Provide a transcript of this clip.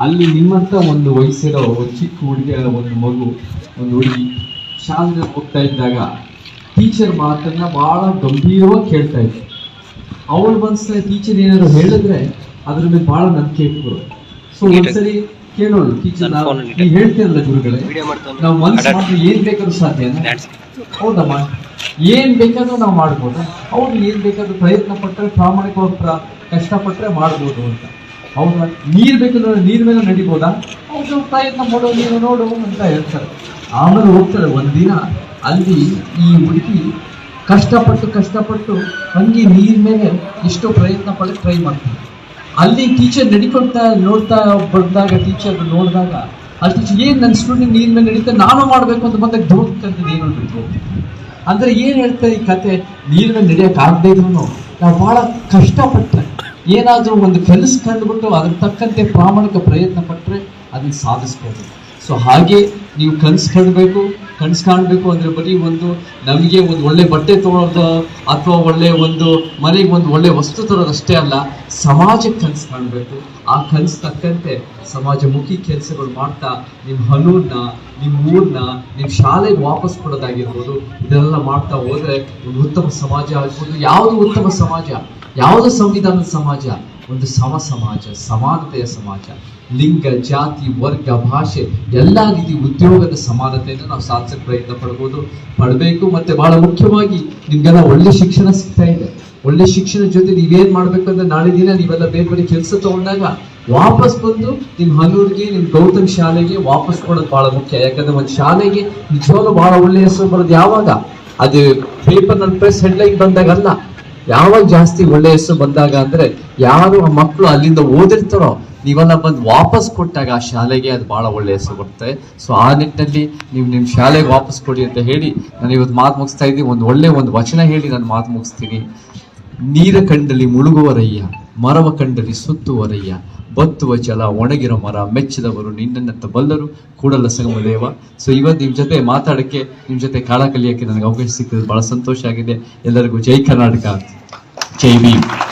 ಅಲ್ಲಿ ನಿಮ್ಮಂತ ಒಂದು ವಯಸ್ಸಿರೋ ಚಿಕ್ಕ ಹುಡುಗಿಯ ಒಂದು ಮಗು ಒಂದು ಹುಡುಗಿ ಶಾಲೆಗೆ ಹೋಗ್ತಾ ಇದ್ದಾಗ ಟೀಚರ್ ಮಾತನ್ನ ಬಹಳ ಗಂಭೀರವಾಗಿ ಕೇಳ್ತಾ ಇತ್ತು ಅವಳು ಮನಸ್ಸಿನ ಟೀಚರ್ ಏನಾದ್ರು ಹೇಳಿದ್ರೆ ಅದ್ರ ಮೇಲೆ ಬಹಳ ನಂಬಿಕೆ ಇತ್ತು ಸೊ ಒಂದ್ಸರಿ ಕೇಳೋಳು ಟೀಚರ್ ನೀವು ಹೇಳ್ತೀರಲ್ಲ ಗುರುಗಳೇ ನಾವು ಮನಸ್ಸು ಮಾಡಿದ್ರೆ ಏನ್ ಬೇಕಾದ್ರೂ ಸಾಧ್ಯನಾ ಹೌದಮ್ಮ. ಏನ್ ಬೇಕಾದ್ರೂ ನಾವು ಮಾಡ್ಬೋದಾ. ಅವ್ರು ಏನ್ ಬೇಕಾದ್ರೂ ಪ್ರಯತ್ನ ಪಟ್ಟರೆ ಪ್ರಾಮಾಣಿಕವಾಗಿ ಪ್ರ- ಕಷ್ಟಪಟ್ಟರೆ ಮಾಡ್ಬೋದು ಅಂತ. ಹೌದಾ ನೀರ್ ನೋಡಿ ನೀರ್ ಮೇಲೆ ನಡಿಬೋದಾ? ಹೌದು ಪ್ರಯತ್ನ ಮಾಡೋ ನೀನು ನೋಡು ಅಂತ ಹೇಳ್ತಾರೆ. ಆಮೇಲೆ ಹೋಗ್ತಾರೆ ಒಂದಿನ ಅಲ್ಲಿ ಈ ಹುಡುಗಿ ಕಷ್ಟಪಟ್ಟು ಕಷ್ಟಪಟ್ಟು ಹಂಗೆ ನೀರ್ ಮೇಲೆ ಎಷ್ಟೋ ಪ್ರಯತ್ನ ಪಟ್ಟು ಟ್ರೈ ಮಾಡ್ತಾರೆ ಅಲ್ಲಿ ಟೀಚರ್ ನಡಿಕೊಳ್ತಾ ನೋಡ್ತಾ ಬಂದಾಗ ಟೀಚರ್ ನೋಡಿದಾಗ ಅಲ್ಲಿ ಟೀಚರ್ ಏನ್ ನನ್ನ ಸ್ಟೂಡೆಂಟ್ ನೀರ್ ಮೇಲೆ ನಡೀತಾ ನಾನು ಮಾಡಬೇಕು ಅಂತ ಬಂದಾಗ ದೊಡ್ಡ ಏನು ಬಿಟ್ಟು ಅಂದ್ರೆ ಏನು ಹೇಳ್ತಾರೆ ಈ ಕತೆ? ನೀರ್ ಮೇಲೆ ನಡೆಯಕ್ ಆಗದೆ ಇದ್ರು ನಾವು ಬಹಳ ಕಷ್ಟಪಟ್ರೆ ಏನಾದ್ರೂ ಒಂದು ಕನಸು ಕಂಡುಬಿಟ್ಟು ಅದಕ್ಕೆ ತಕ್ಕಂತೆ ಪ್ರಾಮಾಣಿಕ ಪ್ರಯತ್ನ ಪಟ್ಟರೆ ಅದನ್ನ ಸಾಧಿಸ್ಬೋದು. ಸೊ ಹಾಗೆ ನೀವು ಕನಸು ಕಾಣಬೇಕು ಕನಸು ಕಾಣಬೇಕು ಅಂದರೆ ಬರೀ ಒಂದು ನಮಗೆ ಒಂದು ಒಳ್ಳೆ ಬಟ್ಟೆ ತೊಗೊಳೋದು ಅಥವಾ ಒಳ್ಳೆ ಒಂದು ಮನೆಗೆ ಒಂದು ಒಳ್ಳೆ ವಸ್ತು ತರೋದಷ್ಟೇ ಅಲ್ಲ, ಸಮಾಜಕ್ಕೆ ಕನಸು ಕಾಣಬೇಕು. ಆ ಕನಸು ತಕ್ಕಂತೆ ಸಮಾಜಮುಖಿ ಕೆಲಸಗಳು ಮಾಡ್ತಾ ನಿಮ್ಮ ಹನೂರ್ನ ನಿಮ್ಮ ಊರನ್ನ ನಿಮ್ಮ ಶಾಲೆಗೆ ವಾಪಸ್ ಕೊಡೋದಾಗಿರ್ಬೋದು, ಇದೆಲ್ಲ ಮಾಡ್ತಾ ಹೋದರೆ ಒಂದು ಉತ್ತಮ ಸಮಾಜ ಆಗ್ಬೋದು. ಯಾವುದು ಉತ್ತಮ ಸಮಾಜ? ಯಾವುದು ಸಂವಿಧಾನದ ಸಮಾಜ? ಒಂದು ಸಮ ಸಮಾಜ, ಸಮಾನತೆಯ ಸಮಾಜ. ಲಿಂಗ, ಜಾತಿ, ವರ್ಗ, ಭಾಷೆ, ಎಲ್ಲ ರೀತಿ ಉದ್ಯೋಗದ ಸಮಾನತೆಯನ್ನು ನಾವು ಸಾಧಿಸಕ್ಕೆ ಪ್ರಯತ್ನ ಪಡ್ಬೋದು. ಪಡಬೇಕು, ಮತ್ತೆ ಬಹಳ ಮುಖ್ಯವಾಗಿ ನಿಮ್ಗೆಲ್ಲ ಒಳ್ಳೆ ಶಿಕ್ಷಣ ಸಿಗ್ತಾ ಇದೆ. ಒಳ್ಳೆ ಶಿಕ್ಷಣ ಜೊತೆ ನೀವೇನ್ ಮಾಡ್ಬೇಕು ಅಂದ್ರೆ ನಾಳೆ ದಿನ ನೀವೆಲ್ಲ ಬೇರೆ ಬೇರೆ ಕೆಲಸ ತಗೊಂಡಾಗ ವಾಪಸ್ ಬಂದು ನಿಮ್ ಹನೂರ್ಗೆ, ನಿಮ್ ಗೌತಮ್ ಶಾಲೆಗೆ ವಾಪಸ್ ಕೊಡೋದು ಬಹಳ ಮುಖ್ಯ. ಯಾಕಂದ್ರೆ ಒಂದು ಶಾಲೆಗೆ ನಿಜವಾಗ್ಲೂ ಬಹಳ ಒಳ್ಳೆ ಹೆಸರು ಬರೋದು ಯಾವಾಗ? ಅದು ಪೇಪರ್ನಲ್ಲಿ ಪ್ರೆಸ್ ಹೆಡ್ಲೈನ್ ಬಂದಾಗ ಅಲ್ಲ ಯಾವಾಗ ಜಾಸ್ತಿ ಒಳ್ಳೆ ಹೆಸರು ಬಂದಾಗ ಅಂದ್ರೆ ಯಾರು ಆ ಮಕ್ಕಳು ಅಲ್ಲಿಂದ ಓದಿರ್ತಾರೋ, ನೀವೆಲ್ಲ ಬಂದು ವಾಪಸ್ ಕೊಟ್ಟಾಗ ಆ ಶಾಲೆಗೆ ಅದು ಬಹಳ ಒಳ್ಳೆ ಹೆಸರು ಬರುತ್ತೆ. ಸೊ ಆ ನಿಟ್ಟಿನಲ್ಲಿ ನೀವು ನಿಮ್ಮ ಶಾಲೆಗೆ ವಾಪಸ್ ಕೊಡಿ ಅಂತ ಹೇಳಿ ನಾನು ಇವತ್ತು ಮಾತು ಮುಗಿಸ್ತಾ ಇದ್ದೀನಿ. ಒಂದು ಒಳ್ಳೆ ಒಂದು ವಚನ ಹೇಳಿ ನಾನು ಮಾತು ಮುಗಿಸ್ತೀನಿ. ನೀರ ಮುಳುಗುವ ಮುಳುಗುವರಯ್ಯ ಮರವ ಕಂಡರೆ ಸುತ್ತುವರಯ್ಯ ಬತ್ತುವ ಜಲ ಒಣಗಿರೋ ಮರ ಮೆಚ್ಚಿದವರು ನಿನ್ನನ್ನತ್ತ ಬಲ್ಲರು. ಕೂಡಲ ಸಂಗಮ ದೇವ ಸೊ ಇವತ್ತು ನಿಮ್ಮ ಜೊತೆ ಮಾತಾಡಕ್ಕೆ ನಿಮ್ಮ ಜೊತೆ ಕಾಳ ಕಲಿಯೋಕ್ಕೆ ನನಗೆ ಅವಕಾಶ ಸಿಕ್ಕಿದ್ರೆ ಬಹಳ ಸಂತೋಷ ಆಗಿದೆ. ಎಲ್ಲರಿಗೂ ಜೈ ಕರ್ನಾಟಕ. ಜೈ ಭೀಮ್.